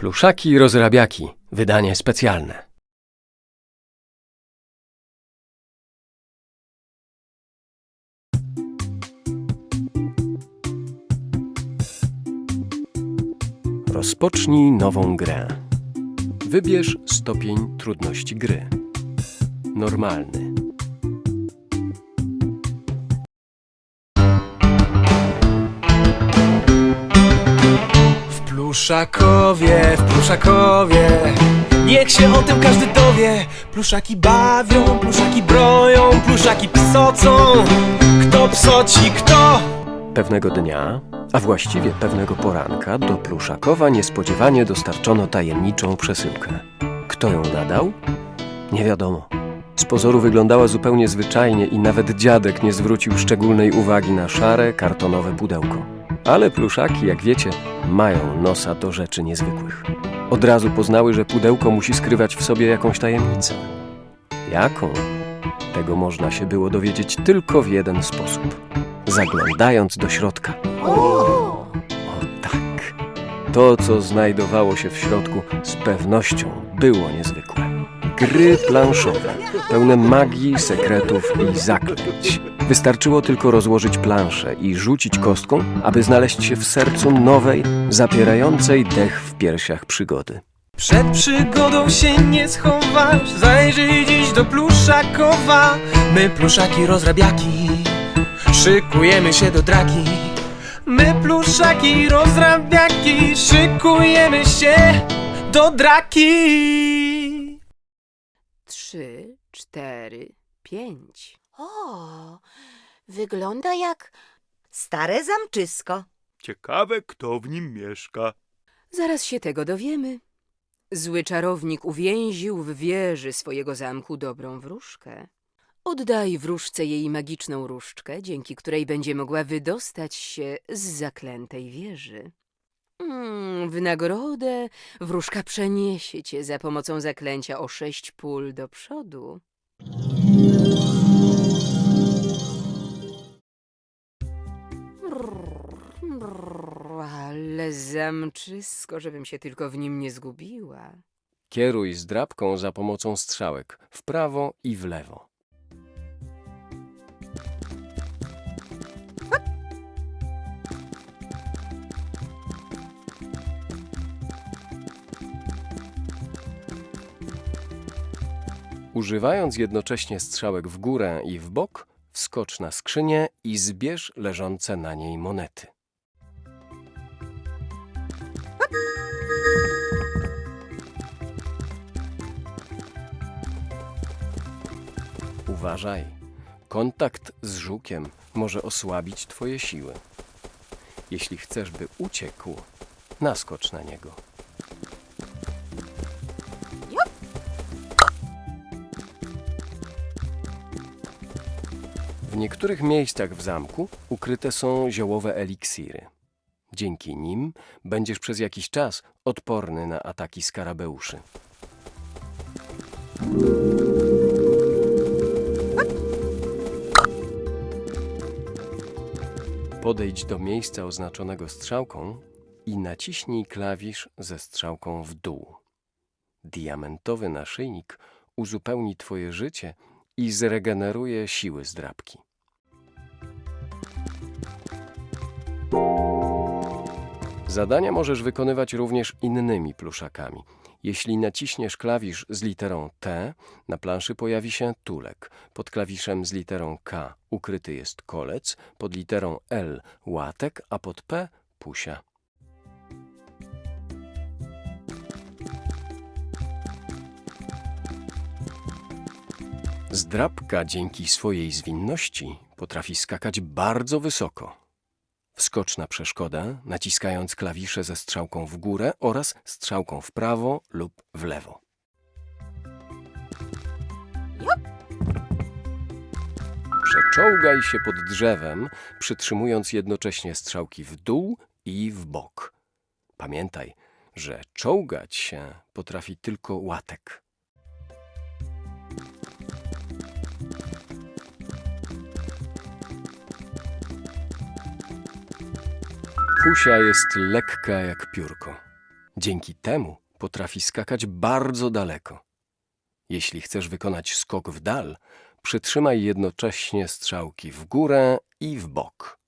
Pluszaki rozrabiaki. Wydanie specjalne. Rozpocznij nową grę. Wybierz stopień trudności gry. Normalny. Pluszakowie, w Pluszakowie Niech się o tym każdy dowie Pluszaki bawią, pluszaki broją Pluszaki psocą Kto psoci, kto? Pewnego dnia, a właściwie pewnego poranka, do Pluszakowa niespodziewanie dostarczono tajemniczą przesyłkę. Kto ją nadał? Nie wiadomo. Z pozoru wyglądała zupełnie zwyczajnie i nawet dziadek nie zwrócił szczególnej uwagi na szare, kartonowe pudełko. Ale pluszaki, jak wiecie, mają nosa do rzeczy niezwykłych. Od razu poznały, że pudełko musi skrywać w sobie jakąś tajemnicę. Jaką? Tego można się było dowiedzieć tylko w jeden sposób. Zaglądając do środka. O tak. To, co znajdowało się w środku, z pewnością było niezwykłe. Gry planszowe, pełne magii, sekretów i zaklęć. Wystarczyło tylko rozłożyć planszę i rzucić kostką, aby znaleźć się w sercu nowej, zapierającej dech w piersiach przygody. Przed przygodą się nie schowasz Zajrzyj dziś do Pluszakowa My pluszaki rozrabiaki Szykujemy się do draki My pluszaki rozrabiaki Szykujemy się do draki Trzy, cztery, pięć. O, wygląda jak stare zamczysko. Ciekawe, kto w nim mieszka. Zaraz się tego dowiemy. Zły czarownik uwięził w wieży swojego zamku dobrą wróżkę. Oddaj wróżce jej magiczną różdżkę, dzięki której będzie mogła wydostać się z zaklętej wieży. Mm, w nagrodę wróżka przeniesie cię za pomocą zaklęcia o sześć pól do przodu. Brrr, Ale zamczysko, żebym się tylko w nim nie zgubiła. Kieruj zdrabką za pomocą strzałek w prawo i w lewo. Używając jednocześnie strzałek w górę i w bok, wskocz na skrzynię i zbierz leżące na niej monety. Uważaj. Kontakt z żukiem może osłabić twoje siły. Jeśli chcesz, by uciekł, naskocz na niego. Niektórych miejscach w zamku ukryte są ziołowe eliksiry. Dzięki nim będziesz przez jakiś czas odporny na ataki skarabeuszy. Podejdź do miejsca oznaczonego strzałką i naciśnij klawisz ze strzałką w dół. Diamentowy naszyjnik uzupełni Twoje życie i zregeneruje siły zdrabki. Zadania możesz wykonywać również innymi pluszakami. Jeśli naciśniesz klawisz z literą T, na planszy pojawi się tulek. Pod klawiszem z literą K ukryty jest kolec, pod literą L łatek, a pod P pusia. Zdrabka dzięki swojej zwinności potrafi skakać bardzo wysoko. Wskocz na przeszkodę, naciskając klawisze ze strzałką w górę oraz strzałką w prawo lub w lewo. Przeczołgaj się pod drzewem, przytrzymując jednocześnie strzałki w dół i w bok. Pamiętaj, że czołgać się potrafi tylko łatek. Pusia jest lekka jak piórko. Dzięki temu potrafi skakać bardzo daleko. Jeśli chcesz wykonać skok w dal, przytrzymaj jednocześnie strzałki w górę i w bok.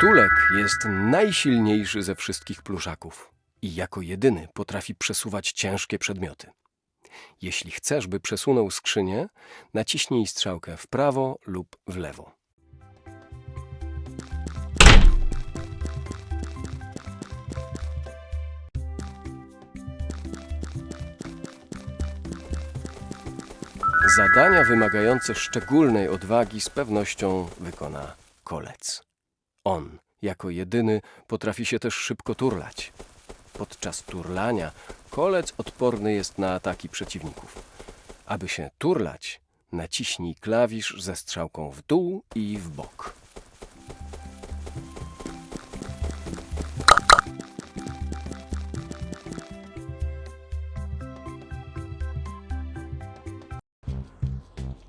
Tulek jest najsilniejszy ze wszystkich pluszaków i jako jedyny potrafi przesuwać ciężkie przedmioty. Jeśli chcesz, by przesunął skrzynię, naciśnij strzałkę w prawo lub w lewo. Zadania wymagające szczególnej odwagi z pewnością wykona kolec. On, jako jedyny, potrafi się też szybko turlać. Podczas turlania kolec odporny jest na ataki przeciwników. Aby się turlać, naciśnij klawisz ze strzałką w dół i w bok.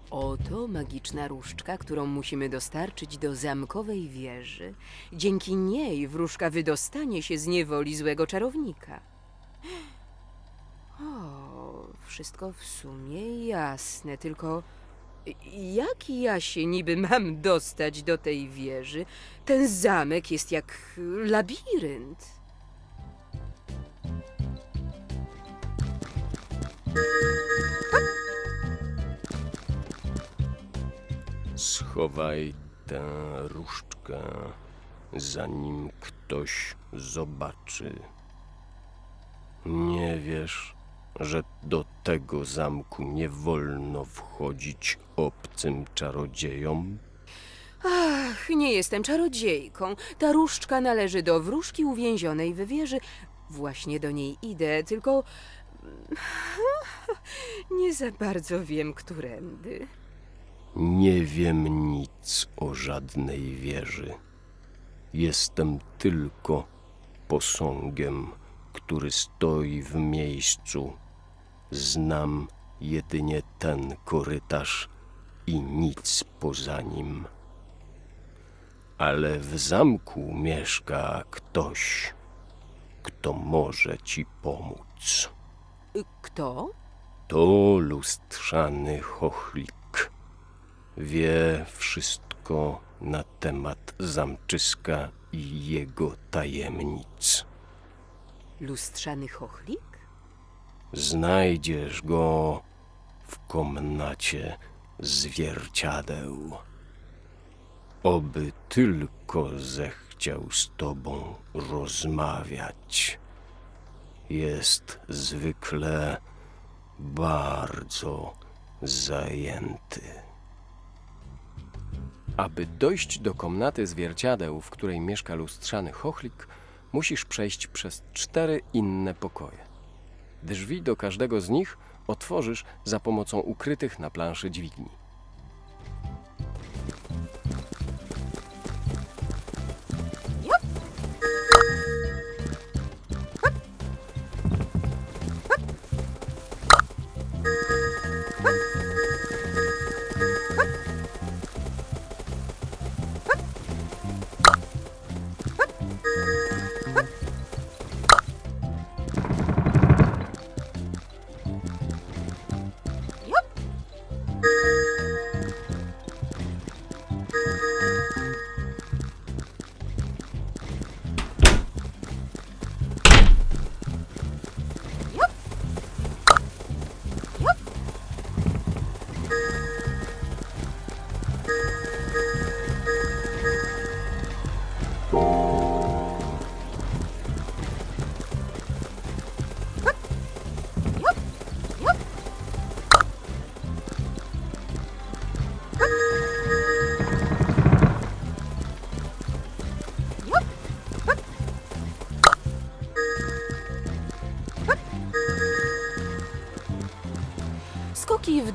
Oto magiczna różdżka, którą musimy dostarczyć do zamkowej wieży. Dzięki niej wróżka wydostanie się z niewoli złego czarownika. O, wszystko w sumie jasne, tylko jak ja się niby mam dostać do tej wieży? Ten zamek jest jak labirynt. Schowaj tę różdżkę, zanim ktoś zobaczy. Nie wiesz, że do tego zamku nie wolno wchodzić obcym czarodziejom? Ach, nie jestem czarodziejką. Ta różdżka należy do wróżki uwięzionej w wieży. Właśnie do niej idę, tylko nie za bardzo wiem, którędy. Nie wiem nic o żadnej wieży. Jestem tylko posągiem, który stoi w miejscu. Znam jedynie ten korytarz i nic poza nim. Ale w zamku mieszka ktoś, kto może ci pomóc. Kto? To lustrzany chochlik. Wie wszystko na temat zamczyska i jego tajemnic. Lustrzany chochlik? Znajdziesz go w komnacie zwierciadeł. Oby tylko zechciał z tobą rozmawiać. Jest zwykle bardzo zajęty. Aby dojść do komnaty zwierciadeł, w której mieszka lustrzany chochlik, musisz przejść przez cztery inne pokoje. Drzwi do każdego z nich otworzysz za pomocą ukrytych na planszy dźwigni.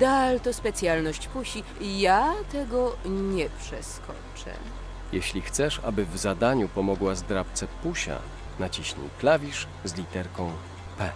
Dal to specjalność pusi. Ja tego nie przeskoczę. Jeśli chcesz, aby w zadaniu pomogła zdrabce Pusia, naciśnij klawisz z literką P.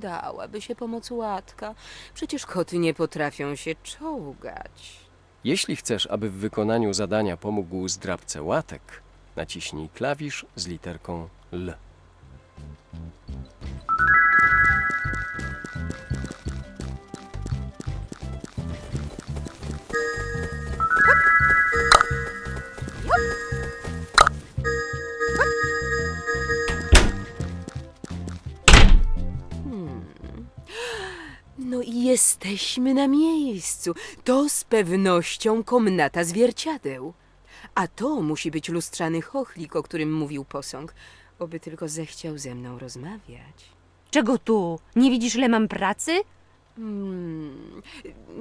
Przydałaby się pomoc łatka. Przecież koty nie potrafią się czołgać. Jeśli chcesz, aby w wykonaniu zadania pomógł zdrabce łatek, naciśnij klawisz z literką L. jesteśmy na miejscu. To z pewnością komnata zwierciadeł. A to musi być lustrzany chochlik, o którym mówił posąg. Oby tylko zechciał ze mną rozmawiać. Czego tu? Nie widzisz, ile mam pracy? Hmm,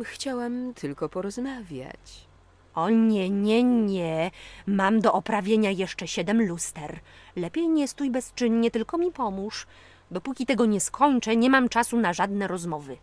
chciałam tylko porozmawiać. O nie, nie, nie. Mam do oprawienia jeszcze siedem luster. Lepiej nie stój bezczynnie, tylko mi pomóż. Dopóki tego nie skończę, nie mam czasu na żadne rozmowy.